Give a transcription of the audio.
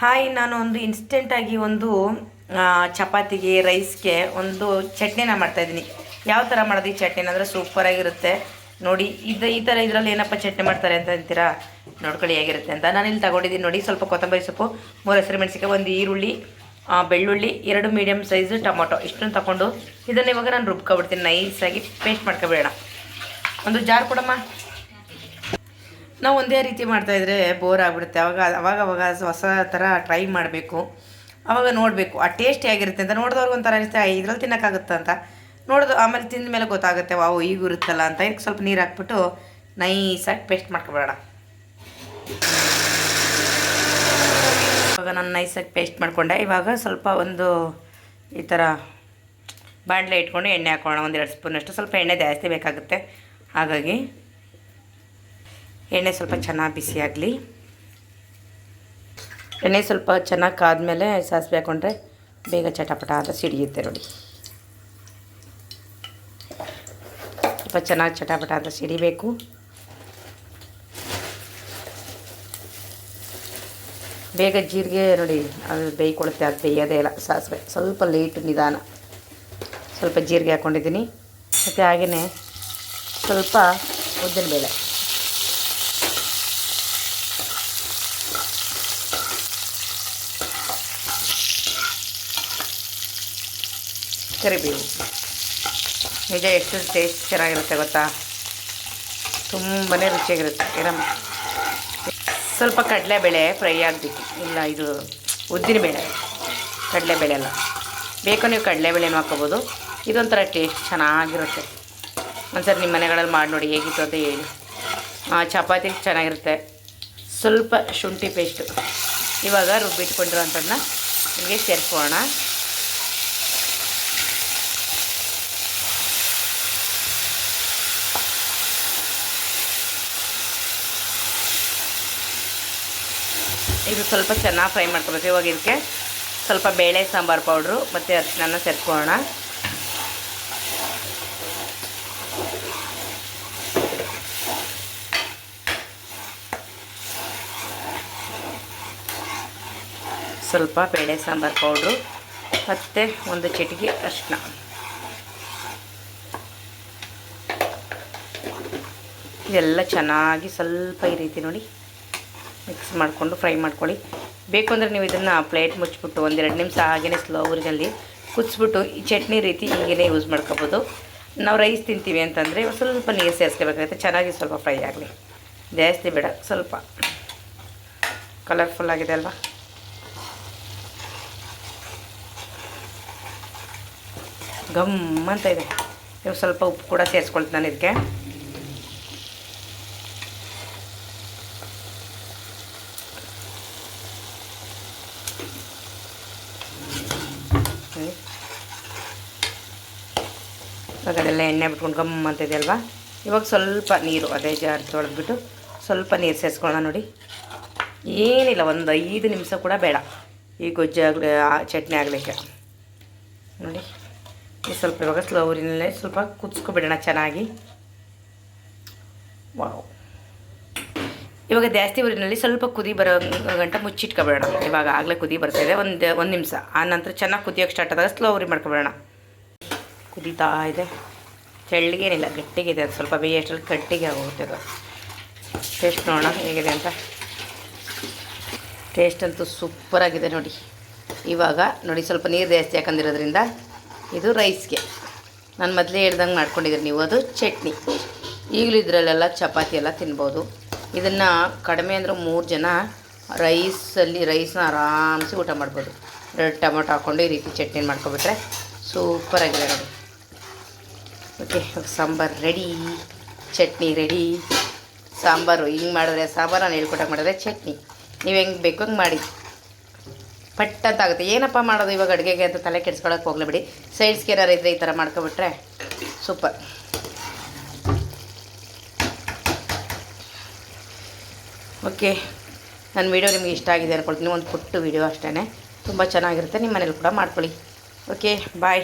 Hi, ನಾನು ಒಂದು ಇನ್ಸ್ಟೆಂಟಾಗಿ ಒಂದು ಚಪಾತಿಗೆ ರೈಸ್ಗೆ ಒಂದು ಚಟ್ನಿನ ಮಾಡ್ತಾಯಿದ್ದೀನಿ ಯಾವ ಥರ ಮಾಡೋದು ಈ ಚಟ್ನಿನ? ಅಂದರೆ ಸೂಪರಾಗಿರುತ್ತೆ ನೋಡಿ, ಇದು ಈ ಥರ ಇದರಲ್ಲಿ ಏನಪ್ಪ ಚಟ್ನಿ ಮಾಡ್ತಾರೆ ಅಂತ ಅಂತೀರಾ? ನೋಡ್ಕೊಳ್ಳಿ ಹೇಗಿರುತ್ತೆ ಅಂತ. ನಾನು ಇಲ್ಲಿ ತಗೊಂಡಿದ್ದೀನಿ ನೋಡಿ, ಸ್ವಲ್ಪ ಕೊತ್ತಂಬರಿ ಸೊಪ್ಪು, ಮೂರು ಹೆಸರು ಮೆಣಸಿಗೆ ಒಂದು ಈರುಳ್ಳಿ ಬೆಳ್ಳುಳ್ಳಿ, ಎರಡು ಮೀಡಿಯಮ್ ಸೈಜು ಟೊಮೊಟೊ. ಇಷ್ಟನ್ನು ತಗೊಂಡು ಇದನ್ನು ಇವಾಗ ನಾನು ರುಬ್ಕೊಬಿಡ್ತೀನಿ. ನೈಸಾಗಿ ಪೇಸ್ಟ್ ಮಾಡ್ಕೊಬೇಡ ಒಂದು ಜಾರ್ ಕೊಡಮ್ಮ. ನಾವು ಒಂದೇ ರೀತಿ ಮಾಡ್ತಾಯಿದ್ರೆ ಬೋರ್ ಆಗಿಬಿಡುತ್ತೆ. ಅವಾಗ ಅವಾಗ ಅವಾಗ ಹೊಸ ಥರ ಟ್ರೈ ಮಾಡಬೇಕು. ಅವಾಗ ನೋಡಬೇಕು. ಆ ಟೇಸ್ಟ್ ಹೇಗಿರುತ್ತೆ ಅಂತ ನೋಡಿದವ್ರಿಗೆ ಒಂಥರ ಅನಿಸುತ್ತೆ ಇದ್ರಲ್ಲಿ ತಿನ್ನೋಕ್ಕಾಗುತ್ತ ಅಂತ. ನೋಡೋದು, ಆಮೇಲೆ ತಿಂದ ಮೇಲೆ ಗೊತ್ತಾಗುತ್ತೆ, ವಾವು ಈಗಿರುತ್ತಲ್ಲ ಅಂತ. ಇದಕ್ಕೆ ಸ್ವಲ್ಪ ನೀರು ಹಾಕ್ಬಿಟ್ಟು ನೈಸಾಗಿ ಪೇಸ್ಟ್ ಮಾಡ್ಕೊಬೇಡ ಇವಾಗ ನಾನು ನೈಸಾಗಿ ಪೇಸ್ಟ್ ಮಾಡಿಕೊಂಡೆ. ಇವಾಗ ಸ್ವಲ್ಪ ಒಂದು ಈ ಥರ ಬಾಣಲೆ ಇಟ್ಕೊಂಡು ಎಣ್ಣೆ ಹಾಕೋಣ. ಒಂದೆರಡು ಸ್ಪೂನಷ್ಟು. ಸ್ವಲ್ಪ ಎಣ್ಣೆ ಜಾಸ್ತಿ ಬೇಕಾಗುತ್ತೆ. ಹಾಗಾಗಿ ಎಣ್ಣೆ ಸ್ವಲ್ಪ ಚೆನ್ನಾಗಿ ಬಿಸಿ ಆಗಲಿ. ಎಣ್ಣೆ ಸ್ವಲ್ಪ ಚೆನ್ನಾಗಿ ಕಾದ್ಮೇಲೆ ಸಾಸಿವೆ ಹಾಕೊಂಡ್ರೆ ಬೇಗ ಚಟಪಟ ಅಂತ ಸಿಡಿಯುತ್ತೆ ನೋಡಿ. ಸ್ವಲ್ಪ ಚೆನ್ನಾಗಿ ಚಟಪಟ ಅಂತ ಸಿಡಿಬೇಕು. ಬೇಗ ಜೀರಿಗೆ ನೋಡಿ, ಅದು ಬೇಯ್ಕೊಳುತ್ತೆ ಅದು ಬೇಯೋದೇ ಇಲ್ಲ ಸಾಸಿವೆ. ಸ್ವಲ್ಪ ಲೇಟ್ ನಿಧಾನ. ಸ್ವಲ್ಪ ಜೀರಿಗೆ ಹಾಕ್ಕೊಂಡಿದ್ದೀನಿ ಮತ್ತು ಹಾಗೆಯೇ ಸ್ವಲ್ಪ ಉದ್ದಿನಬೇಳೆ. ಕರಿಬೇವು. ನಿಜ, ಎಷ್ಟು ಟೇಸ್ಟ್ ಚೆನ್ನಾಗಿರುತ್ತೆ ಗೊತ್ತಾ? ತುಂಬಾ ರುಚಿಯಾಗಿರುತ್ತೆ. ಏನಮ್ಮ? ಸ್ವಲ್ಪ ಕಡಲೆಬೇಳೆ ಫ್ರೈ ಆಗಬೇಕು. ಇಲ್ಲ, ಇದು ಉದ್ದಿನಬೇಳೆ. ಕಡಲೆಬೇಳೆ ಅಲ್ಲ. ಬೇಕು ನೀವು ಕಡಲೆಬೇಳೆನೂ ಹಾಕೋಬೋದು ಇದೊಂಥರ ಟೇಸ್ಟ್ ಚೆನ್ನಾಗಿರುತ್ತೆ. ಒಂದ್ಸರಿ ನಿಮ್ಮ ಮನೆಗಳಲ್ಲಿ ಮಾಡಿ ನೋಡಿ ಹೇಗಿತ್ತು ಅಂತ ಹೇಳಿ. ಚಪಾತಿ ಚೆನ್ನಾಗಿರುತ್ತೆ. ಸ್ವಲ್ಪ ಶುಂಠಿ ಪೇಸ್ಟು ಇವಾಗ ರುಬ್ಬಿಟ್ಕೊಂಡಿರೋಂಥದ್ದನ್ನ ನಿಮಗೆ ಸೇರಿಸೋಣ ಇದು ಸ್ವಲ್ಪ ಚೆನ್ನಾಗಿ ಫ್ರೈ ಮಾಡ್ಕೋಬೇಕು. ಇವಾಗ ಇದಕ್ಕೆ ಸ್ವಲ್ಪ ಬೇಳೆ, ಸಾಂಬಾರು ಪೌಡ್ರು ಮತ್ತು ಅರಿಶಿನ ಸೇರ್ಕೊಳ್ಳೋಣ. ಸ್ವಲ್ಪ ಬೇಳೆ, ಸಾಂಬಾರು ಪೌಡ್ರು ಮತ್ತು ಒಂದು ಚಿಟಿಕೆ ಅರಿಶಿನ. ಇದೆಲ್ಲ ಚೆನ್ನಾಗಿ ಸ್ವಲ್ಪ ಈ ರೀತಿ ನೋಡಿ. ಮಿಕ್ಸ್ ಮಾಡಿಕೊಂಡು ಫ್ರೈ ಮಾಡ್ಕೊಳ್ಳಿ. ಬೇಕು ಅಂದರೆ ನೀವು ಇದನ್ನು ಪ್ಲೇಟ್ ಮುಚ್ಚಿಬಿಟ್ಟು ಒಂದೆರಡು ನಿಮಿಷ ಹಾಗೇ ಸ್ಲೋ ಊರಿನಲ್ಲಿ ಕುದಿಸ್ಬಿಟ್ಟು ಈ ಚಟ್ನಿ ರೀತಿ ಹೀಗೇ ಯೂಸ್ ಮಾಡ್ಕೋಬೋದು. ನಾವು ರೈಸ್ ತಿಂತೀವಿ ಅಂತಂದರೆ ಸ್ವಲ್ಪ ನೀರು ಸೇರಿಸ್ಕೋಬೇಕಾಗುತ್ತೆ. ಚೆನ್ನಾಗಿ ಸ್ವಲ್ಪ ಫ್ರೈ ಆಗಲಿ. ಜಾಸ್ತಿ ಬೇಡ, ಸ್ವಲ್ಪ. ಕಲರ್ಫುಲ್ ಆಗಿದೆ ಅಲ್ವಾ? ಗಮ್ ಅಂತ ಇದೆ. ನೀವು ಸ್ವಲ್ಪ ಉಪ್ಪು ಕೂಡ ಸೇರಿಸ್ಕೊಳ್ತೀನಿ ನಾನು ಇದಕ್ಕೆ. ಅದೆಲ್ಲ ಎಣ್ಣೆ ಬಿಟ್ಕೊಂಡು ಗಮ್ ಅಂತಿದೆ ಅಲ್ವಾ ಇವಾಗ ಸ್ವಲ್ಪ ನೀರು, ಅದೇ ಜಾರ್ ತೊಳೆದ್ಬಿಟ್ಟು ಸ್ವಲ್ಪ ನೀರು ಸೇರಿಸ್ಕೊಳ್ಳೋಣ ನೋಡಿ. ಏನಿಲ್ಲ, ಒಂದು ಐದು ನಿಮಿಷ ಕೂಡ ಬೇಡ. ಈ ಗೊಜ್ಜು ಆಗಲಿ ಚಟ್ನಿ ಆಗಲಿಕ್ಕೆ. ನೋಡಿ, ಈ ಸ್ವಲ್ಪ ಇವಾಗ ಸ್ಲೋ ಊರಿನಲ್ಲೇ ಸ್ವಲ್ಪ ಕುದಿಸ್ಕೊಬಿಡೋಣ ಚೆನ್ನಾಗಿ. ವಾವ್ ಇವಾಗ ಜಾಸ್ತಿ ಊರಿನಲ್ಲಿ ಸ್ವಲ್ಪ ಕುದಿ ಬರೋ ಗಂಟ ಮುಚ್ಚಿಟ್ಕೊಬೇಡ. ಇವಾಗ ಆಗಲೇ ಕುದಿ ಬರ್ತಾಯಿದೆ ಒಂದು ಒಂದು ನಿಮಿಷ. ಆ ನಂತರ ಚೆನ್ನಾಗಿ ಕುದಿಯೋಕ್ಕೆ ಸ್ಟಾರ್ಟ್ ಆದಾಗ ಸ್ಲೋ ಉರಿ ಮಾಡ್ಕೊಬೇಡ ಕುದೀತಾ ಇದೆ. ತೆಳ್ಳಗೇನಿಲ್ಲ ಗಟ್ಟಿಗಿದೆ ಅದು. ಸ್ವಲ್ಪ ಬೇಯಷ್ಟರಲ್ಲಿ ಕಟ್ಟಿಗೆ ಆಗೋಗುತ್ತೆ ಅದು. ಟೇಸ್ಟ್ ನೋಡೋಣ ಹೇಗಿದೆ ಅಂತ. ಟೇಸ್ಟ್ ಅಂತೂ ಸೂಪರಾಗಿದೆ ನೋಡಿ. ಇವಾಗ ನೋಡಿ ಸ್ವಲ್ಪ ನೀರು ಜಾಸ್ತಿ ಹಾಕೊಂಡಿರೋದ್ರಿಂದ ಇದು ರೈಸ್ಗೆ ನಾನು ಮೊದಲೇ ಹೇಳ್ದಂಗೆ ಮಾಡ್ಕೊಂಡಿದ್ದೀನಿ ನೀವು. ಅದು ಚಟ್ನಿ. ಈಗಲೂ ಇದರಲ್ಲೆಲ್ಲ ಚಪಾತಿ ಎಲ್ಲ ತಿನ್ಬೋದು. ಇದನ್ನು ಕಡಿಮೆ ಅಂದರೆ ಮೂರು ಜನ ರೈಸಲ್ಲಿ ರೈಸ್ನ ಆರಾಮ್ಸೆ ಊಟ ಮಾಡ್ಬೋದು. ರೆಡ್ ಟೊಮೊಟೊ ಹಾಕ್ಕೊಂಡು ಈ ರೀತಿ ಚಟ್ನಿ ಮಾಡ್ಕೊಬಿಟ್ರೆ ಸೂಪರಾಗಿದೆ ನೋಡಿ. Okay sambar ready chutney ready sambar ಹಿಂಗೆ ಮಾಡಿದ್ರೆ ಸಾಂಬಾರು, ನಾನು ಹೇಳ್ಕೊಟ್ಟಂಗೆ ಮಾಡಿದ್ರೆ ಚಟ್ನಿ. ನೀವು ಹೆಂಗೆ ಬೇಕು ಹಂಗೆ ಮಾಡಿ. ಪಟ್ ಅಂತ ಆಗುತ್ತೆ ಏನಪ್ಪ ಮಾಡೋದು ಇವಾಗ ಅಡುಗೆಗೆ ಅಂತ ತಲೆ ಕೆಡ್ಸ್ಕೊಳಕ್ಕೆ ಬಿಡಿ. ಸೈಡ್ಸ್ಗೆ ಏನಾರು ಇದ್ದರೆ ಈ ಥರ ಮಾಡ್ಕೊಬಿಟ್ರೆ ಸೂಪರ್ ಓಕೆ ನನ್ನ ವೀಡಿಯೋ ನಿಮಗೆ ಇಷ್ಟ ಆಗಿದೆ ಅನ್ಕೊಳ್ತೀನಿ. ಒಂದು ಪುಟ್ಟು ವೀಡಿಯೋ ಅಷ್ಟೇ ತುಂಬ ಚೆನ್ನಾಗಿರುತ್ತೆ. ನಿಮ್ಮ ಮನೇಲಿ ಕೂಡ ಮಾಡ್ಕೊಳ್ಳಿ. Okay bye